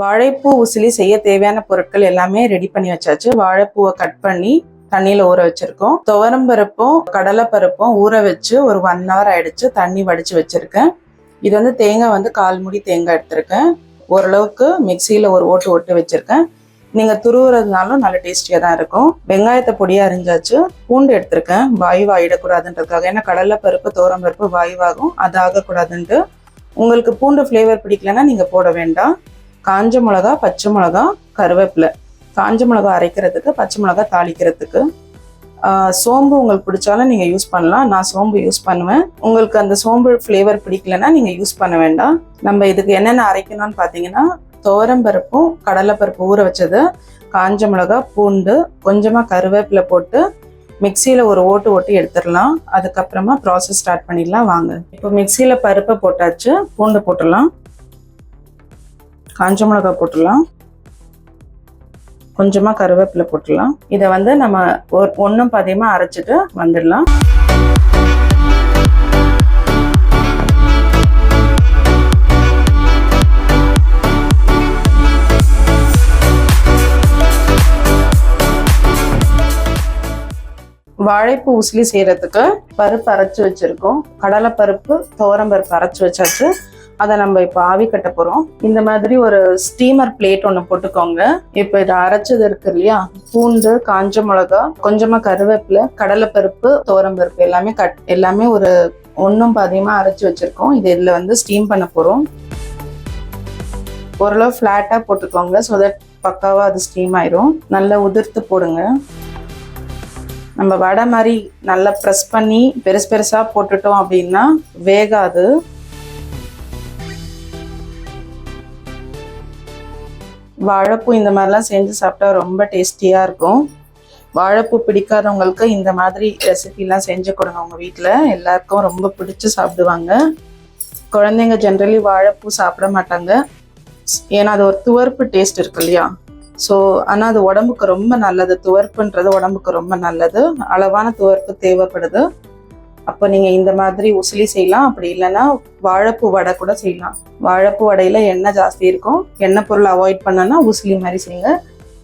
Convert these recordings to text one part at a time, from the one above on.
வாழைப்பூ உசிலி செய்ய தேவையான பொருட்கள் எல்லாமே ரெடி பண்ணி வச்சாச்சு. வாழைப்பூவை கட் பண்ணி தண்ணியில ஊற வச்சிருக்கோம். துவரம் பருப்பும் கடலை பருப்பும் ஊற வச்சு ஒரு ஒன் ஹவர் ஆயிடுச்சு. தண்ணி வடிச்சு வச்சிருக்கேன். இது வந்து தேங்காய் வந்து கால் முடி தேங்காய் எடுத்திருக்கேன். ஓரளவுக்கு மிக்சியில ஒரு ஓட்டு ஓட்டு வச்சிருக்கேன். நீங்க துருவுறதுனாலும் நல்ல டேஸ்டியா தான் இருக்கும். வெங்காயத்தை பொடியா அரிஞ்சாச்சு. பூண்டு எடுத்திருக்கேன். வாயு ஆயிடக்கூடாதுன்றதுக்காக. ஏன்னா கடலை பருப்பு தோரம் பருப்பு வாயுவாகும். அது ஆகக்கூடாதுன்ட்டு. உங்களுக்கு பூண்டு ஃப்ளேவர் பிடிக்கலன்னா நீங்க போட வேண்டாம். காஞ்ச மிளகா பச்சை மிளகா கருவேப்பிலை. காஞ்ச மிளகா அரைக்கிறதுக்கு பச்சை மிளகா தாளிக்கிறதுக்கு. சோம்பு உங்களுக்கு பிடிச்சாலும் நீங்கள் யூஸ் பண்ணலாம். நான் சோம்பு யூஸ் பண்ணுவேன். உங்களுக்கு அந்த சோம்பு ஃப்ளேவர் பிடிக்கலன்னா நீங்கள் யூஸ் பண்ண வேண்டாம். நம்ம இதுக்கு என்னென்ன அரைக்கணும்னு பார்த்தீங்கன்னா துவரம் பருப்பும் ஊற வச்சது காஞ்ச மிளகா பூண்டு கொஞ்சமாக கருவேப்பிலை போட்டு மிக்சியில் ஒரு ஓட்டு ஓட்டி எடுத்துடலாம். அதுக்கப்புறமா ப்ராசஸ் ஸ்டார்ட் பண்ணிடலாம். வாங்க. இப்போ மிக்சியில் பருப்பை போட்டாச்சு பூண்டு போட்டுடலாம். காஞ்ச மிளகா போட்டுடலாம். கொஞ்சமாக கருவேப்பிலை போட்டுடலாம். இதை வந்து நம்ம ஒரு ஒன்றும் பதியமாக அரைச்சிட்டு வந்துடலாம். வாழைப்பூ உசிலி செய்கிறதுக்கு பருப்பு அரைச்சி வச்சுருக்கோம். கடலை பருப்பு துவரம் பருப்பு வச்சாச்சு. அதை நம்ம இப்போ ஆவி கட்ட போகிறோம் இந்த மாதிரி ஒரு ஸ்டீமர் பிளேட் ஒன்று போட்டுக்கோங்க. இப்போ இதை அரைச்சது இருக்கு இல்லையா? பூண்டு காஞ்ச மிளகா கொஞ்சமாக கருவேப்பிலை கடலைப்பருப்பு துவரம் பருப்பு எல்லாமே கட் எல்லாமே ஒரு ஒன்றும் பாதியமாக அரைச்சி வச்சுருக்கோம். இது இதில் வந்து ஸ்டீம் பண்ண போகிறோம் ஓரளவு ஃப்ளாட்டாக போட்டுக்கோங்க. ஸோ தட் பக்காவாக அது ஸ்டீம் ஆயிரும். நல்லா உதிர்த்து போடுங்க. நம்ம வடை மாதிரி நல்லா ப்ரெஸ் பண்ணி பெருசு பெருசாக போட்டுட்டோம் அப்படின்னா வேகாது. வாழைப்பூ இந்த மாதிரிலாம் செஞ்சு சாப்பிட்டா ரொம்ப டேஸ்டியாக இருக்கும். வாழைப்பூ பிடிக்காதவங்களுக்கு இந்த மாதிரி ரெசிபிலாம் செஞ்சு கொடுங்க உங்கள் வீட்டில் எல்லாருக்கும் ரொம்ப பிடிச்சி சாப்பிடுவாங்க. குழந்தைங்க ஜென்ரலி வாழைப்பூ சாப்பிட மாட்டாங்க. ஏன்னா அது ஒரு துவர்ப்பு டேஸ்ட் இருக்கு இல்லையா? ஸோ ஆனால் அது உடம்புக்கு ரொம்ப நல்லது. துவர்ப்புன்றது உடம்புக்கு ரொம்ப நல்லது. அளவான துவர்ப்பு தேவைப்படுது. அப்போ நீங்கள் இந்த மாதிரி உசிலி செய்யலாம். அப்படி இல்லைன்னா வாழைப்பூ வடை கூட செய்யலாம். வாழைப்பூ வடையில் எண்ணெய் ஜாஸ்தி இருக்கும். எண்ணெய் பொருள் அவாய்ட் பண்ணனா உசிலி மாதிரி செய்யுங்க.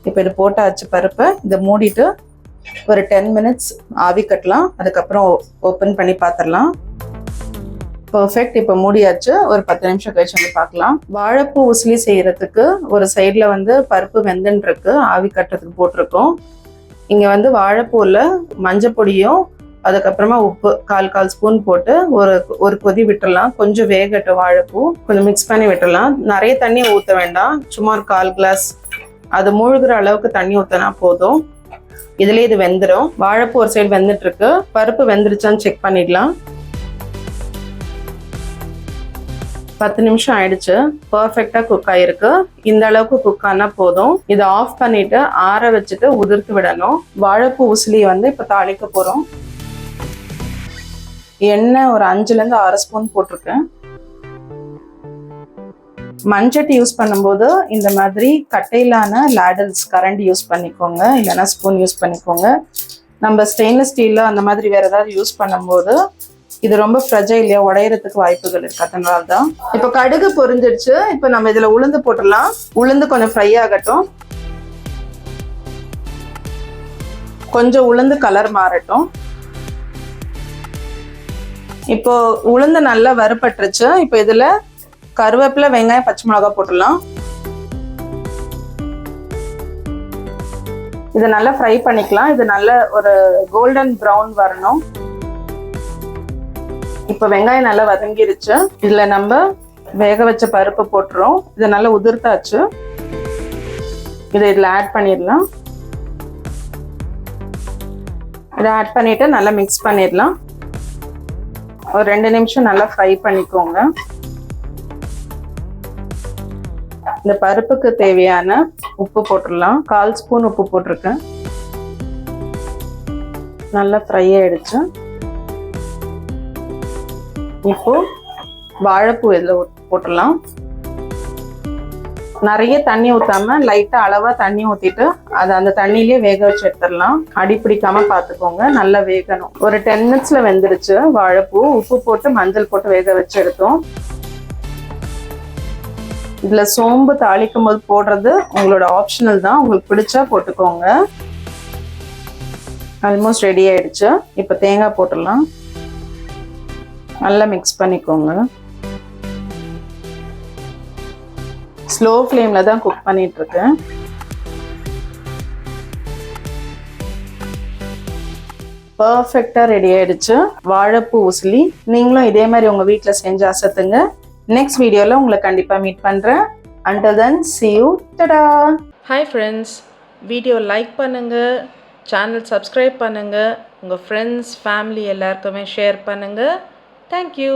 இப்போ இது போட்டாச்சு பருப்பை இதை மூடிட்டு ஒரு டென் மினிட்ஸ் ஆவி கட்டலாம். அதுக்கப்புறம் ஓப்பன் பண்ணி பார்த்துடலாம் பர்ஃபெக்ட் இப்போ மூடியாச்சு. ஒரு பத்து நிமிஷம் கழிச்சு வந்து பார்க்கலாம் வாழைப்பூ உசிலி செய்யறதுக்கு ஒரு சைடில் வந்து பருப்பு வெந்துன்னு இருக்கு. ஆவி கட்டுறதுக்கு போட்டிருக்கோம். இங்கே வந்து வாழைப்பூவில் மஞ்சள் பொடியும் அதுக்கப்புறமா உப்பு கால் கால் ஸ்பூன் போட்டு ஒரு ஒரு கொதி விட்டுடலாம் கொஞ்சம் வேகட்டும் வாழைப்பூ. கொஞ்சம் மிக்ஸ் பண்ணி விட்டுடலாம் நிறைய தண்ணி ஊற்ற வேண்டாம். சும்மா ஒரு கால் கிளாஸ் அது மூழ்கிற அளவுக்கு தண்ணி ஊற்றினா போதும். இதுலேயே இது வெந்துடும் வாழைப்பூ ஒரு சைடு வெந்துட்டுருக்கு. பருப்பு வெந்துருச்சான்னு செக் பண்ணிடலாம். பத்து நிமிஷம் ஆயிடுச்சு. பர்ஃபெக்டாக குக் ஆயிருக்கு. இந்த அளவுக்கு குக் ஆனால் போதும். இதை ஆஃப் பண்ணிட்டு ஆற வச்சுட்டு உதிர்த்து விடணும். வாழைப்பூ உசிலியை வந்து இப்போ தாளிக்க போகிறோம் எண்ணெய் ஒரு அஞ்சுலேருந்து ஆறு ஸ்பூன் போட்டிருக்கேன். மண்சட்டி யூஸ் பண்ணும்போது இந்த மாதிரி கட்டையிலான லேடல்ஸ் கரண்ட் யூஸ் பண்ணிக்கோங்க. இல்லைன்னா ஸ்பூன் யூஸ் பண்ணிக்கோங்க. நம்ம ஸ்டெயின்லெஸ் ஸ்டீல்ல அந்த மாதிரி வேறு ஏதாவது யூஸ் பண்ணும்போது இது ரொம்ப ஃப்ரெஜைலியா உடையறதுக்கு வாய்ப்புகள் இருக்கு. அதனால தான். இப்போ கடுகு பொறிஞ்சிடுச்சு இப்போ நம்ம இதில் உளுந்து போட்டுடலாம். உளுந்து கொஞ்சம் ஃப்ரை ஆகட்டும். கொஞ்சம் உளுந்து கலர் மாறட்டும். இப்போ உளுந்து நல்லா வறுபட்டுருச்சு. இப்போ இதில் கருவேப்பிலை வெங்காயம் பச்சை மிளகாய் போட்டுடலாம். இதை நல்லா ஃப்ரை பண்ணிக்கலாம். இது நல்ல ஒரு கோல்டன் ப்ரௌன் வரணும். இப்போ வெங்காயம் நல்லா வதங்கிருச்சு. இதில் நம்ம வேக வச்ச பருப்பு போட்டுரும் இதை நல்லா உதிர்த்தாச்சு. இதை இதில் ஆட் பண்ணிடலாம். இதை ஆட் பண்ணிவிட்டு நல்லா மிக்ஸ் பண்ணிடலாம். ஒரு ரெண்டு நிமிஷம் நல்லா ஃப்ரை பண்ணிக்கோங்க. இந்த பருப்புக்கு தேவையான உப்பு போட்டுடலாம். கால் ஸ்பூன் உப்பு போட்டிருக்கேன். நல்லா ஃப்ரை ஆயிடுச்சு. இப்போ வாழைப்பூ இதில் போட்டுடலாம். நிறைய தண்ணி ஊற்றாம லைட்டாக அளவாக தண்ணி ஊற்றிட்டு அதை அந்த தண்ணியிலே வேக வச்சு எடுத்துடலாம். அடி பிடிக்காம பார்த்துக்கோங்க நல்லா வேகணும். ஒரு டென் மினிட்ஸில் வெந்துடுச்சு வாழைப்பூ உப்பு போட்டு மஞ்சள் போட்டு வேக வச்சு எடுத்தோம். இதில் சோம்பு தாளிக்கும் போது போடுறது உங்களோட ஆப்ஷனல் தான். உங்களுக்கு பிடிச்சா போட்டுக்கோங்க. ஆல்மோஸ்ட் ரெடி ஆயிடுச்சு. இப்போ தேங்காய் போட்டுடலாம். நல்லா மிக்ஸ் பண்ணிக்கோங்க. ஸ்லோ ஃப்ளேமில் தான் குக் பண்ணிகிட்ருக்கேன் இருக்கேன் பர்ஃபெக்டாக ரெடி ஆயிடுச்சு. வாழைப்பூ உசிலி. நீங்களும் இதே மாதிரி உங்கள் வீட்டில் செஞ்சு அசத்துங்க. நெக்ஸ்ட் வீடியோவில் உங்களை கண்டிப்பாக மீட் பண்ணுறேன் under then see you tata hi friends video like பண்ணுங்கள் சேனல் சப்ஸ்கிரைப் பண்ணுங்கள் உங்கள் ஃப்ரெண்ட்ஸ் ஃபேமிலி எல்லாருக்குமே ஷேர் பண்ணுங்கள் தேங்க்யூ